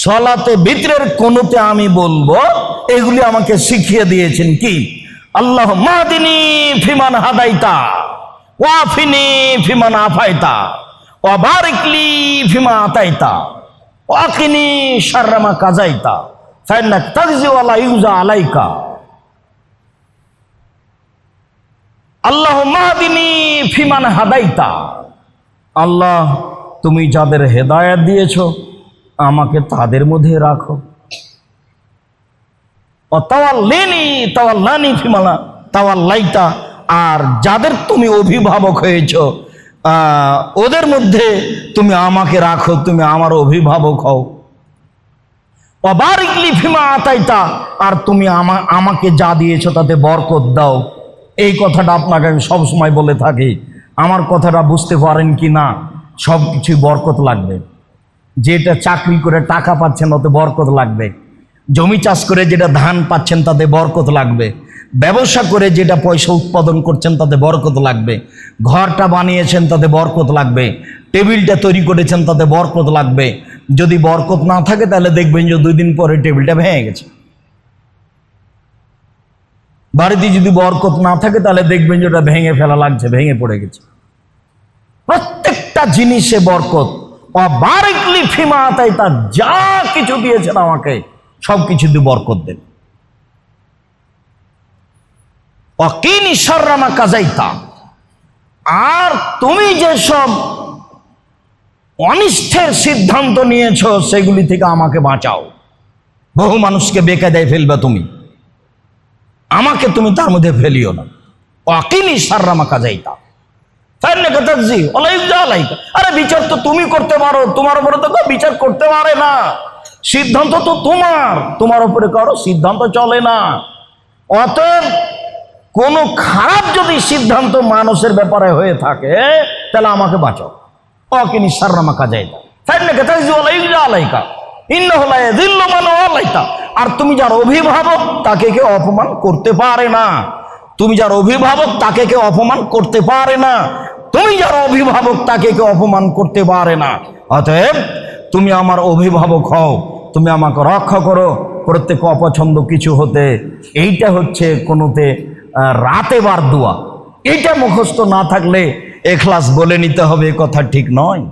সলাতে ভিতরের কোনোতে আমি বলব? এগুলি আমাকে শিখিয়ে দিয়েছেন কি? আল্লাহ মাদিনী ফিমান হাদাইতা ওয়াফিনি ফিমান আফাইতা ওয়াবারিকলি ফিমা আতাইতা ওয়াকিনি শাররামা কাজাইতা ফাইন্না তাগজিওয়ালা ইউজা আলাইকা। আল্লাহ মাদিনী ফিমান হাদাইতা। আল্লাহ, তুমি যাদের হেদায়াত দিয়েছ আমাকে তাদের মধ্যে রাখো। তাওয়াল্লিনি ফিমালা তাওয়াল্লাইতা, আর যাদের তুমি অভিভাবক হয়েছ ওদের মধ্যে তুমি আমাকে রাখো, তুমি আমার অভিভাবক হও। অবারিকলি ফিমা আতাইতা, আর তুমি আমা, আমাকে যা দিয়েছ তাতে বরকত দাও। এই কথাটা আপনাকে আমি সবসময় বলে থাকি। আমার কথাটা বুঝতে পারেন কি না সব কিছুই বরকত লাগবে। যেটা চাকরি করে টাকা পাচ্ছেন, ওতে বরকত লাগবে। জমি চাষ করে যেটা ধান পাচ্ছেন, তাতে বরকত লাগবে। ব্যবসা করে যেটা পয়সা উৎপাদন করছেন, তাতে বরকত লাগবে। ঘরটা বানিয়েছেন, তাতে বরকত লাগবে। টেবিলটা তৈরি করেছেন, তাতে বরকত লাগবে। যদি বরকত না থাকে, তাহলে দেখবেন যে দুই দিন পরে টেবিলটা ভেঙে গেছে। বাড়িতে যদি বরকত না থাকে, তাহলে দেখবেন যে ওটা ভেঙে ফেলা লাগছে, ভেঙে পড়ে গেছে। প্রত্যেকটা জিনিসে বরকত। অবারিকলি যা কিছু দিয়েছেন আমাকে, সব কিছু দিয়ে বরকত দেন। অকিন ঈশ্বরামা কাজাইতা, আর তুমি যেসব অনিষ্টের সিদ্ধান্ত নিয়েছ, সেগুলি থেকে আমাকে বাঁচাও। বহু মানুষকে বেকায়দায় ফেলবে তুমি। আমাকে তুমি তার মধ্যে ফেলিও না। অকিনি সাররামা কাজাইতা। আরে বিচার তো তুমি করতে পারো, তোমার উপরে তো বিচার করতে পারে না। সিদ্ধান্ত তো তোমার তোমার উপরে কারও সিদ্ধান্ত চলে না। অতএব কোনো খারাপ যদি সিদ্ধান্ত মানুষের ব্যাপারে হয়ে থাকে, তাহলে আমাকে বাঁচাও। অকিনি মানে অলাইতা আর তুমি যার অভিভাবক, তাকে কেউ অপমান করতে পারে না। তুমি যার অভিভাবক, তাকে কেউ অপমান করতে পারে না। তুমি যার অভিভাবক, তাকে কেউ অপমান করতে পারে না। অতএব তুমি আমার অভিভাবক হও, তুমি আমাকে রক্ষা করো, প্রত্যেক অপছন্দ কিছু হতে। এইটা হচ্ছে কোনোতে রাতে বার দোয়া। এইটা মুখস্থ না থাকলে এখলাস বলে নিতে হবে কথা ঠিক নয়।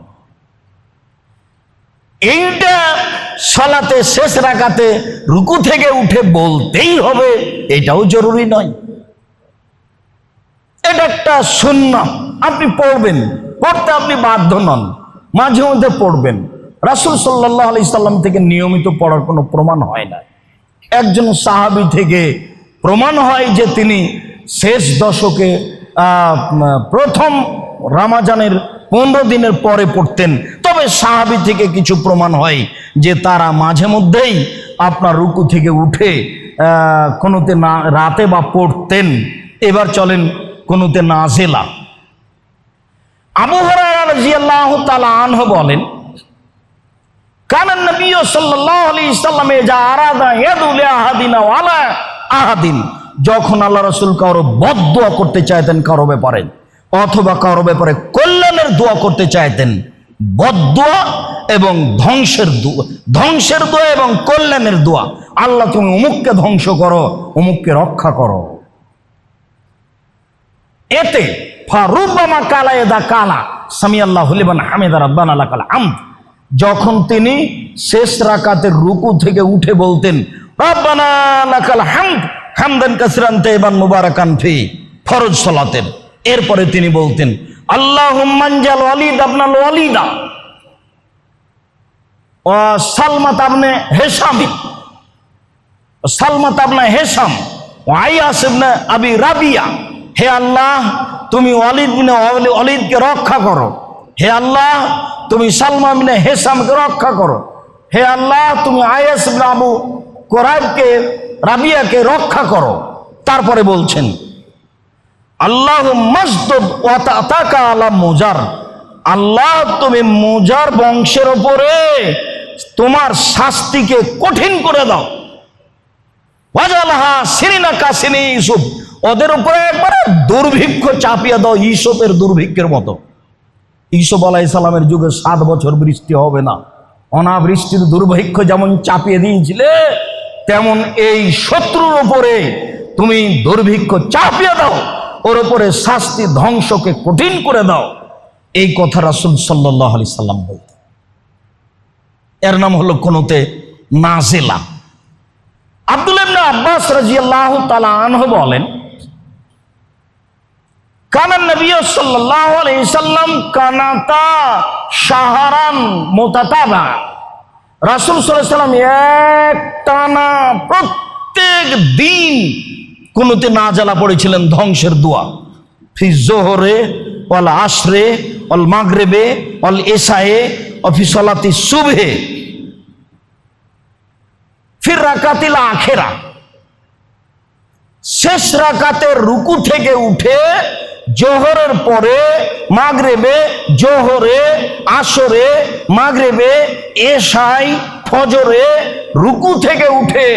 এইটা সলাতে শেষ রাখাতে রুকু থেকে উঠে বলতেই হবে, এটাও জরুরি নয়। এটা একটা শূন্য আপনি পড়বেন, পড়তে আপনি বাধ্য নন, মাঝে মধ্যে পড়বেন। রাসুল সাল্লাহ আলি সাল্লাম থেকে নিয়মিত পড়ার কোনো প্রমাণ হয় না। একজন সাহাবি থেকে প্রমাণ হয় যে তিনি শেষ দশকে প্রথম রামাজানের পনেরো দিনের পরে পড়তেন। তবে সাহাবি থেকে কিছু প্রমাণ হয় যে তারা মাঝে মধ্যেই আপনার রুকু থেকে উঠে কোনোতে না, রাতে বা পড়তেন। এবার চলেন কোনোতে নাজেলা। আবু আনহু বলেন যখন আল্লাহ রাসূল কারও বদদোয়া করতে চাইতেন কারও ব্যাপারে, অথবা কারও ব্যাপারে কল্যাণের দোয়া করতে চাইতেন বদদোয়া এবং ধ্বংসের দোয়া ধ্বংসের দোয়া এবং কল্যাণের দোয়া, আল্লাহ তুমি অমুককে ধ্বংস করো, অমুককে রক্ষা করো। এতে ফারুবামা কালা হামেদা রব্বান কালা আম যখন তিনি শেষ রাকাতের রুকু থেকে উঠে বলতেন হামদান কাসরান ফি এরপরে তিনি বলতেন আল্লাহ সালমাত আপনি হেসামি আইয়াস আবি রাবিয়া। হে আল্লাহ তুমি অলিদ বিনে অলিদকে রক্ষা করো। হে আল্লাহ, তুমি সালমা বিনে হেসামকে রক্ষা করো। হে আল্লাহ, তুমি আয়েস আবু কোরআবকে রাবিয়াকে রক্ষা করো। তারপরে বলছেন, আল্লাহ মসদুদ ওয়াতাকা আলা মুজার। আল্লাহ, তুমি মুজার বংশের ওপরে তোমার শাস্তিকে কঠিন করে দাও। সিরিনা কাসিনি ইউসুফ। ওদের উপরে একবারে দুর্ভিক্ষ চাপিয়ে দাও ইসুফের দুর্ভিক্ষের মতো। ইসুফ আলাহ ইসলামের যুগে সাত বছর বৃষ্টি হবে না। অনাবৃষ্টির দুর্ভিক্ষ যেমন চাপিয়ে দিয়েছিলে, তেমন এই শত্রুর উপরে তুমি দুর্ভিক্ষ চাপিয়ে দাও, ওর উপরে শাস্তি ধ্বংসকে কঠিন করে দাও। এই কথা রাসুল সাল্লাহ আলি সাল্লাম বলতেন। এর নাম হলো কোনোতে নাজেলা। আব্দুল আব্বাস রাজিয়াল্লাহু তাআলা আনহু বলেন কানান নবী সাল্লাল্লাহু সাল্লাম কানাতা শাহরান মুতাতাবা। রাসূল সাল্লাল্লাহু সাল্লাম এক টানা প্রত্যেক দিন কোনোতে না জ্বালা পড়েছিলেন ধ্বংসের দোয়া। ফি জোহরে অল আশরে অল মাগরেবে অল এসায়ে অফি সলাতি সুবহে। ফির রাকাতিল আখেরা। শেষ রাকাতের রুকু থেকে উঠে জোহরের পরে মাগরেবে, জোহরে, আসরে, মাগরেবে এশাই ফজরে রুকু থেকে উঠে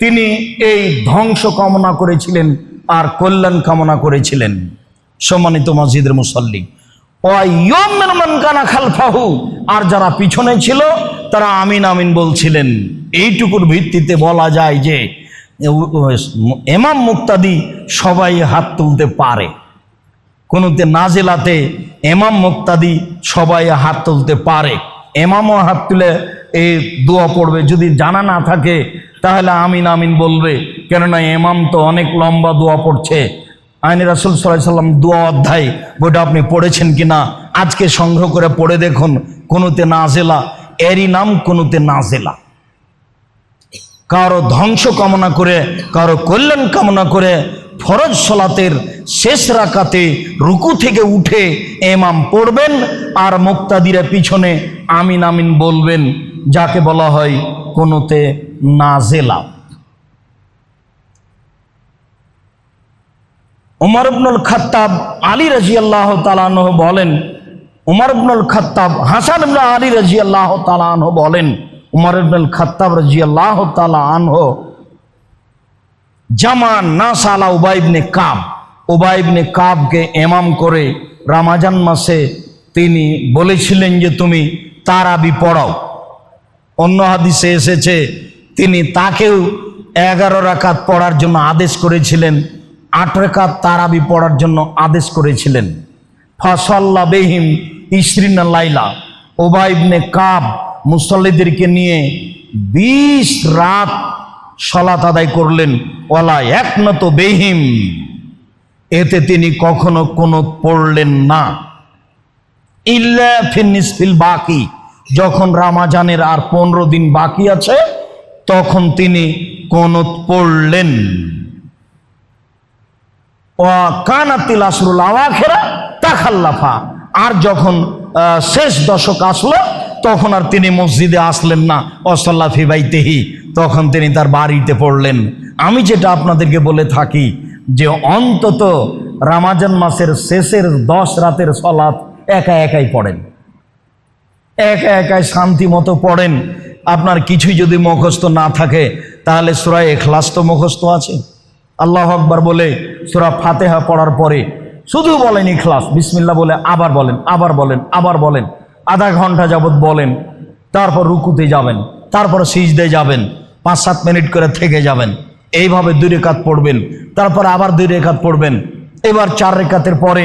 তিনি এই ধ্বংস কামনা করেছিলেন আর কল্যাণ কামনা করেছিলেন। সম্মানিত মসজিদের মুসল্লি কানা খালফাহু, আর যারা পিছনে ছিল তারা আমিন আমিন বলছিলেন। এইটুকুর ভিত্তিতে বলা যায় যে এমাম মুক্তাদি সবাই হাত তুলতে পারে। কোনোতে নাজেলাতে এমাম মুক্তাদি সবাই হাত তুলতে পারে। এমামও হাত তুলে এই দোয়া পড়বে। যদি জানা না থাকে, তাহলে আমিন আমিন বলবে। কেননা এমাম তো অনেক লম্বা দোয়া পড়ছে। আইন রাসুল সাল্লাহ সাল্লাম দোয়া অধ্যায়, বইটা আপনি পড়েছেন কিনা, আজকে সংগ্রহ করে পড়ে দেখুন। কোনোতে নাজেলা, এরই নাম কোনোতে নাজেলা। কারও ধ্বংস কামনা করে, কারও কল্যাণ কামনা করে ফরজ সলাতের শেষ রাকাতে রুকু থেকে উঠে এমাম পড়বেন আর মুক্তাদিরা পিছনে আমিন আমিন বলবেন, যাকে বলা হয় কোনোতে নাজেলা। উমর ইবনুল খাত্তাব আলী রাজি আল্লাহ তালানহ বলেন, উমর ইবনুল খাত্তাব হাসান ইবনে আলী রাজি আল্লাহ তালানহ বলেন, উমর ইবনুল খাত্তাব রাজি আল্লাহ তালানহ জামান না সালা উবাইবনে কাব উবাইবনে কাবকে এমাম করে রামাজান মাসে তিনি বলেছিলেন যে তুমি তারাবি পড়াও। অন্য হাদিসে এসেছে, তিনি তাকেও এগারো রাকাত পড়ার জন্য আদেশ করেছিলেন, আট রেখাত তারাবি পড়ার জন্য আদেশ করেছিলেন। ফাসল্লা বেহিম ইসরিনা লাইলা। ওবাইবনে কাব মুসল্লিদেরকে নিয়ে বিশ রাত সলাত আদায় করলেন। ওলা একনত বেহিম। এতে তিনি কখনো কোনো পড়লেন না। ইল্লা বাকি। যখন রামাজানের আর পনেরো দিন বাকি আছে, তখন তিনি কোন পড়লেন। কানাতিল আসরুল আওয়াখেরা তাখাল্লাফা। আর যখন শেষ দশক আসলো, তখন আর তিনি মসজিদে আসলেন না। অসল্লাফি বাইতেহি। তখন তিনি তার বাড়িতে পড়লেন। আমি যেটা আপনাদেরকে বলে থাকি যে অন্তত রামাজান মাসের শেষের দশ রাতের সলাৎ একা একাই পড়েন। একা একাই শান্তি মতো পড়েন। আপনার কিছুই যদি মুখস্থ না থাকে, তাহলে সুরা এখলাস তো মুখস্থ আছে। আল্লাহ আকবার বলে সুরা ফাতেহা পড়ার পরে শুধু বলেন ইখলাস বিসমিল্লা বলে আবার বলেন আবার বলেন আবার বলেন, আধা ঘণ্টা যাবত বলেন, তারপর রুকুতে যাবেন, তারপর সিজদে যাবেন, পাঁচ সাত মিনিট করে থেকে যাবেন। এইভাবে দুই রেখাত পড়বেন, তারপর আবার দুই রেখাত পড়বেন। এবার চার রেখাতের পরে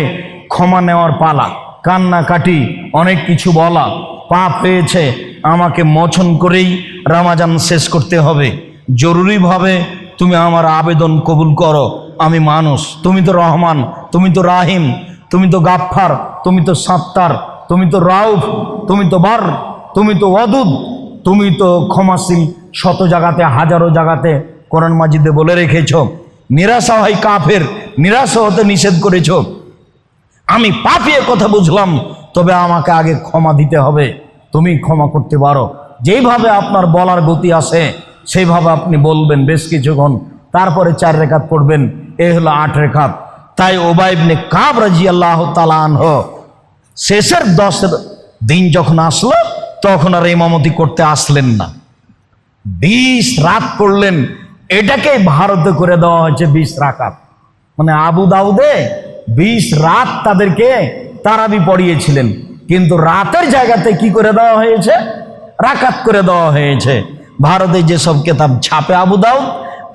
ক্ষমা নেওয়ার পালা। কান্নাকাটি, অনেক কিছু বলা। পাপ হয়েছে, আমাকে মোচন করেই রামাজান শেষ করতে হবে। জরুরিভাবে তুমি আমার আবেদন কবুল করো। আমি মানুষ, তুমি তো রহমান, তুমি তো রাহিম, তুমি তো গাফফার, তুমি তো সাত্তার, তুমি তো রাউফ, তুমি তো বার তুমি তো অদুদ তুমি তো ক্ষমাশীল শত জায়গাতে হাজারো জায়গাতে কোরআন মাজিদে বলে রেখেছ, নিরাশা হয় কাফের, নিরাশা হতে নিষেধ করেছ। আমি পাপিয়ে কথা বুঝলাম, তবে আমাকে আগে ক্ষমা দিতে হবে। তুমি ক্ষমা করতে পারো। যেইভাবে আপনার বলার গতি আসে, সেইভাবে আপনি বলবেন বেশ কিছুক্ষণ, তারপরে চার রেখাত পড়বেন, এ হলো আট রেখাত। তাই ওবাইবনে কাব রাজি আল্লাহ তালানহ শেষের দশ দিন যখন আসলো, তখন আর ইমামতি করতে আসলেন না। বিশ রাত পড়লেন এটাকে ভারতে করে দেওয়া হয়েছে বিশ রাকাত। মানে আবু দাউদে বিশ রাত তাদেরকে তারাবি পড়িয়েছিলেন। কিন্তু রাতের জায়গাতে কি করে দেওয়া হয়েছে? রাকাত করে দেওয়া হয়েছে। ভারতে যেসব কেতাব ছাপে আবু দাউদ,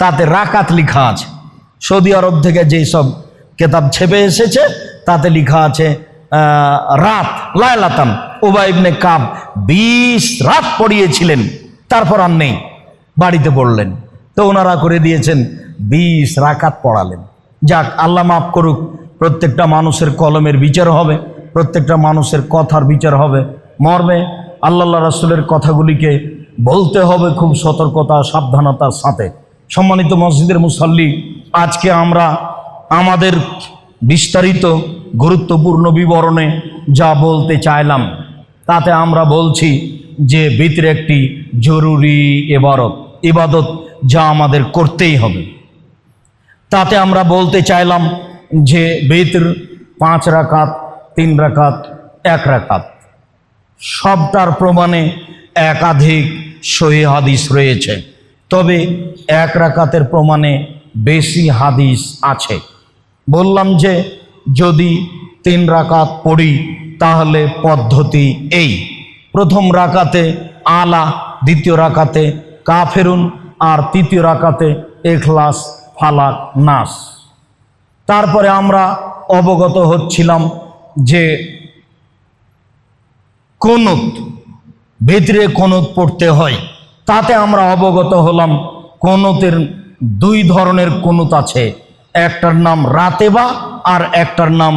তাতে রাকাত লেখা আছে। সৌদি আরব থেকে যেই সব কেতাব ছেপে এসেছে, তাতে লেখা আছে রাত, লায়লাতান। ওবাইবনে কাব বিশ রাত পড়িয়েছিলেন, তারপর আর নেই, বাড়িতে পড়লেন। তো ওনারা করে দিয়েছেন বিশ রাকাত পড়ালেন। যাক, আল্লাহ মাফ করুক, প্রত্যেকটা মানুষের কলমের বিচার হবে, প্রত্যেকটা মানুষের কথার বিচার হবে, মর্মে আল্লাহ রাসুলের কথাগুলিকে বলতে হবে খুব সতর্কতা, সাবধানতার সাথে। সম্মানিত মসজিদের মুসল্লি, আজকে আমরা আমাদের বিস্তারিত গুরুত্বপূর্ণ বিবরণে যা বলতে চাইলাম, তাতে আমরা বলছি যে ভিতরে একটি জরুরি এবারত, ইবাদত যা আমাদের করতেই হবে। তাতে আমরা বলতে চাইলাম যে বেতর পাঁচ রাকাত, তিন রাকাত, এক রাকাত। সবটার প্রমাণে একাধিক সহি হাদিস রয়েছে। তবে এক রাকাতের প্রমাণে বেশি হাদিস আছে। বললাম যে যদি তিন রাকাত পড়ি, তাহলে পদ্ধতি এই। প্রথম রাকাতে আলা, দ্বিতীয় রাকাতে কাফেরুন আর তৃতীয় রাকাতে এখলাস, ফালাক, নাস। তারপরে আমরা অবগত হচ্ছিলাম যে কনুত ভিতরে কনুত পড়তে হয়। তাতে আমরা অবগত হলাম কনুতের দুই ধরনের কনুত আছে। একটার নাম রাতেবা আর একটার নাম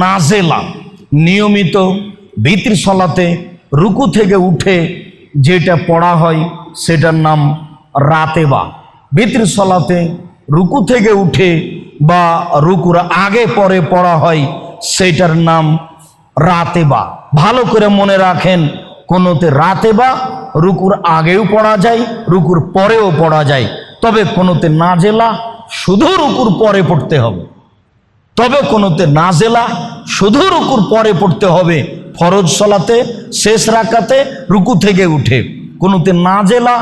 নাজেলা। নিয়মিত ভিতর সলাতে রুকু থেকে উঠে যেটা পড়া হয়, সেটার নাম রাতেবা ভিতর সলাতে রুকু থেকে উঠে বা রুকুর আগে পরে পড়া হয় সেটার নাম রাতে বা। ভালো করে মনে রাখেন, কোনোতে রাতে বা রুকুর আগেও পড়া যায়, রুকুর পরেও পড়া যায়। তবে কোনোতে নাজেলা, শুধু রুকুর পরে পড়তে হবে। তবে কোনোতে নাজেলা, শুধু রুকুর পরে পড়তে হবে। ফরজ সলাতে, শেষ রাখাতে রুকু থেকে উঠে। কোনোতে না জেলা,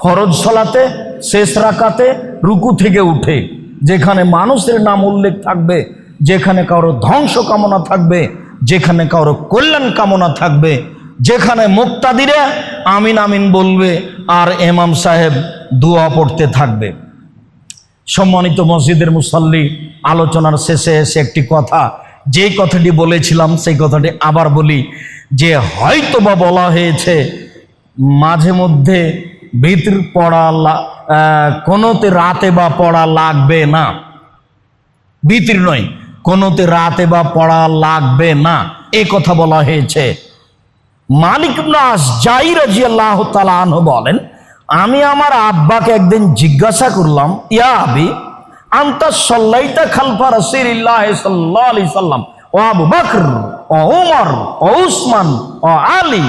ফরজ সলাতে, শেষ রাখাতে রুকু থেকে উঠে। যেখানে মানুষের নাম উল্লেখ থাকবে, যেখানে কারও ধ্বংস কামনা থাকবে, যেখানে কারও কল্যাণ কামনা থাকবে, যেখানে মুক্তাদিরা আমিন আমিন বলবে, আর এমাম সাহেব দোয়া পড়তে থাকবে। সম্মানিত মসজিদের মুসল্লি, আলোচনার শেষে এসে একটি কথা যে কথাটি বলেছিলাম, সেই কথাটি আবার বলি, যে হয়তো বা বলা হয়েছে মাঝে মধ্যে ভিতর পড়া কোনোতে রাতে বা পড়া লাগবে না। ভিতর নয়, কোনোতে রাতে বা পড়া লাগবে না। এ কথা বলা হয়েছে। মালিক নাস জাই রাজি আল্লাহ আনহু বলেন, আমি আমার আব্বাকে একদিন জিজ্ঞাসা করলাম, ইয়া আবি, আন্তা সল্লাইতা খালফা রাসূলিল্লাহ সাল্লাল্লাহু আলাইহি সাল্লাম, ও আবু বকর, ও উমর, ও উসমান, ও আলী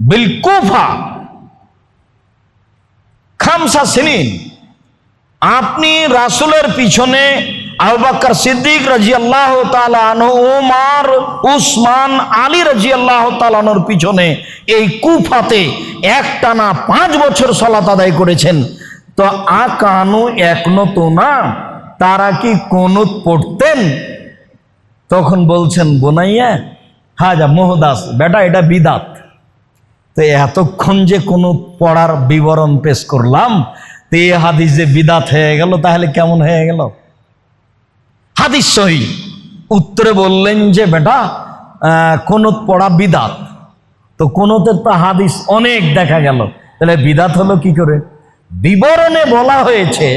বিল কুফা। খামসা সিনিন। আপনি রাসূলের পিছনে আবু বকর সিদ্দিক তাআলা আনহু, উমর, উসমান, আলী রাজিয়াল্লাহ তাআলা আনহুর পিছনে এই কুফাতে একটানা পাঁচ বছর সলাত আদায় করেছেন। তো আ কানু একনো তো না তারা কি কোনুত পড়তেন? তখন বলছেন, বোনাইয়া, হাজা মোহদাস, বেটা, এটা বিদাত। তো এতক্ষণ যে কোনো পড়ার বিবরণ পেশ করলাম, তো এই হাদিস যে বিদাত হয়ে গেল, তাহলে কেমন হয়ে গেল? হাদিস সহি। উত্তরে বললেন যে, বেটা কোনত পড়া বিদাত। তো কোনোতে তো হাদিস অনেক দেখা গেল। তাহলে বিদাত হলো কি করে? বিবরণে বলা হয়েছে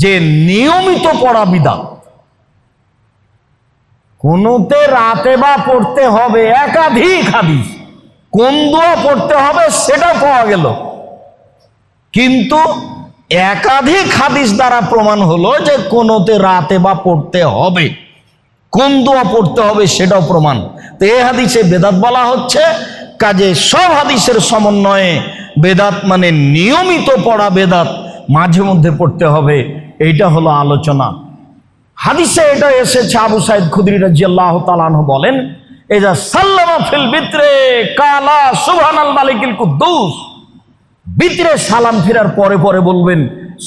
যে, নিয়মিত পড়া বিদাত। কোনোতে রাতে বা পড়তে হবে একাধিক হাদিস। কোন দোয়া পড়তে হবে সেটা পাওয়া গেল। কিন্তু একাধিক হাদিস দ্বারা প্রমাণ হলো যে কোনোতে রাতে বা পড়তে হবে। কোন দোয়া পড়তে হবে, সেটাও প্রমাণ। তো এই হাদিসে বেদাত বলা হচ্ছে, কাজে সব হাদিসের সমন্বয়ে বেদাত মানে নিয়মিত পড়া বেদাত মাঝে মধ্যে পড়তে হবে, এইটা হলো আলোচনা। হাদিসে এটা এসেছে, আবু সাইদ খুদরি রাজিয়াল্লাহ তালানহ বলেন যা সাল্লামা ফিল বিত্রে কালা সুবহানাল মালিকিল কুদ্দুস। বিত্রে সালাম ফেরার পরে পরে বলবেন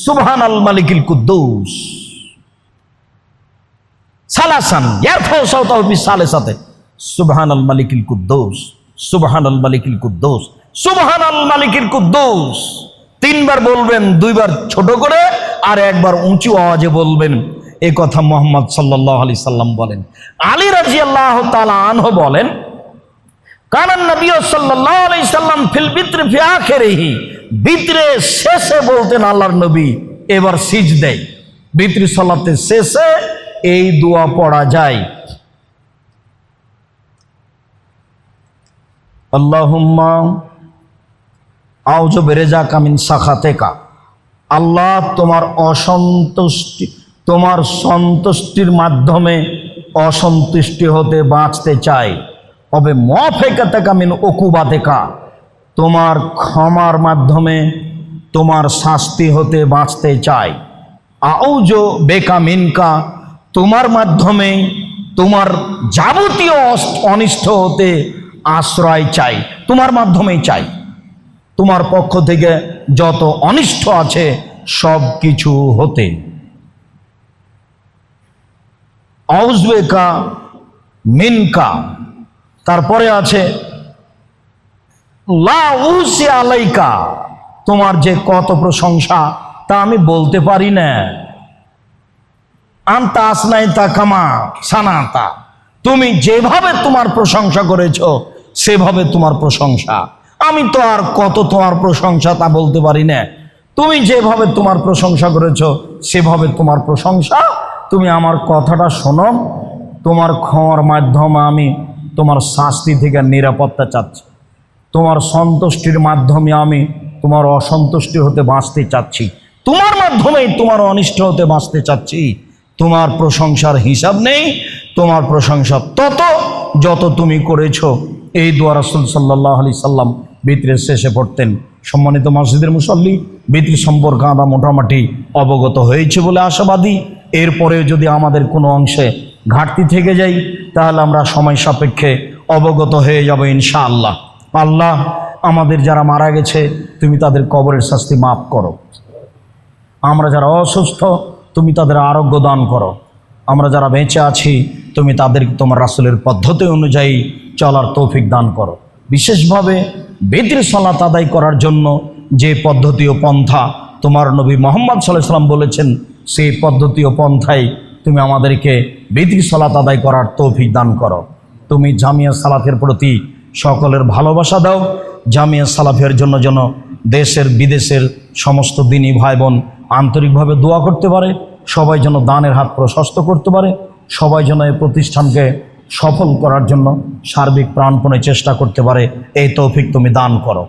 সুবহান আল মালিকিল কুদ্দুস। সালাসান ফি সালেসাতে। সুবহান আল মালিকিল কুদ্দুস সুবহান আল মালিকিল কুদ্দোস সুবহান আল মালিকিল কুদ্দোস। তিনবার বলবেন, দুইবার ছোট করে, আর একবার উঁচু আওয়াজে বলবেন এ কথা মোহাম্মদ সাল্লাহ আলি সাল্লাম বলেন। আলী রাজি আল্লাহ আনহ বলেন কারণ নবী সাল্লাহ আলি সাল্লাম বিত্রে শেষে বলতেন আল্লাহর নবী, এবার সিজ দেয় বিত্রি শেষে এই দোয়া পড়া যায়। আল্লাহুম্মা আউজ বেরেজা কামিন আল্লাহ তোমার অসন্তুষ্টি তোমার সন্তুষ্টির মাধ্যমে অসন্তুষ্টি হতে বাঁচতে চাই। তবে মফেকাতে কামিন অকুবাতেকা তোমার ক্ষমার মাধ্যমে তোমার শাস্তি হতে বাঁচতে চাই। আউজ বেকা মিনকা, তোমার মাধ্যমে তোমার যাবতীয় অনিষ্ট হতে আশ্রয় চাই। তোমার মাধ্যমেই চাই। তোমার পক্ষ থেকে যত অনিষ্ট আছে সব কিছু হতে। অউজবেকা মিনকা। তারপরে আছে আলাইকা। তোমার যে কত প্রশংসা, তা আমি বলতে পারি না। কামা সানাতা। তুমি যেভাবে তোমার প্রশংসা করেছ, সেভাবে তোমার প্রশংসা। আমি তো আর কত তোমার প্রশংসা তা বলতে পারি না। তুমি যেভাবে তোমার প্রশংসা করেছ, সেভাবে তোমার প্রশংসা তুমি আমার কথাটা শোনো। তোমার ক্ষমার মাধ্যমে আমি তোমার শাস্তি থেকে নিরাপত্তা চাচ্ছি। তোমার সন্তুষ্টির মাধ্যমে আমি তোমার অসন্তুষ্টি হতে বাঁচতে চাচ্ছি। তোমার মাধ্যমেই তোমার অনিষ্ট হতে বাঁচতে চাচ্ছি। তোমার প্রশংসার হিসাব নেই। তোমার প্রশংসা তত যত তুমি করেছ। এই দোয়া রাসুল সাল্লাহ আলি সাল্লাম বিতরের শেষে পড়তেন। সম্মানিত মসজিদের মুসল্লি, বিতরি সম্পর্কে আমরা মোটামুটি অবগত হয়েছে বলে আশাবাদী। এরপরে যদি আমাদের কোনো অংশে ঘাটতি থেকে যাই, তাহলে আমরা সময় সাপেক্ষে অবগত হয়ে যাব ইনশাআল্লাহ। আল্লাহ আল্লাহ আমাদের যারা মারা গেছে, তুমি তাদের কবরের শাস্তি মাফ করো। আমরা যারা অসুস্থ, তুমি তাদের আরোগ্য দান করো। আমরা যারা বেঁচে আছি, তুমি তাদেরকে তোমার রাসুলের পদ্ধতি অনুযায়ী চলার তৌফিক দান করো। বিশেষভাবে বেদির সলাত আদায় করার জন্য যে পদ্ধতি ও পন্থা তোমার নবী মোহাম্মদ সাল্লাহ সাল্লাম বলেছেন সেই পদ্ধতি ও পন্থায় তুমি আমাদেরকে বেদির সলাত আদায় করার তৌফিক দান করো। তুমি জামিয়া সালাতের প্রতি সকলের ভালোবাসা দাও। জামিয়া সালাফের জন্য যেন দেশের, বিদেশের সমস্ত দিনই ভাই বোন আন্তরিকভাবে দোয়া করতে পারে। সবাই যেন দানের হাত প্রশস্ত করতে পারে। সবাই যেন এই প্রতিষ্ঠানকে সফল করার জন্য সার্বিক প্রাণপণে চেষ্টা করতে পারে। এই তৌফিক তুমি দান করো।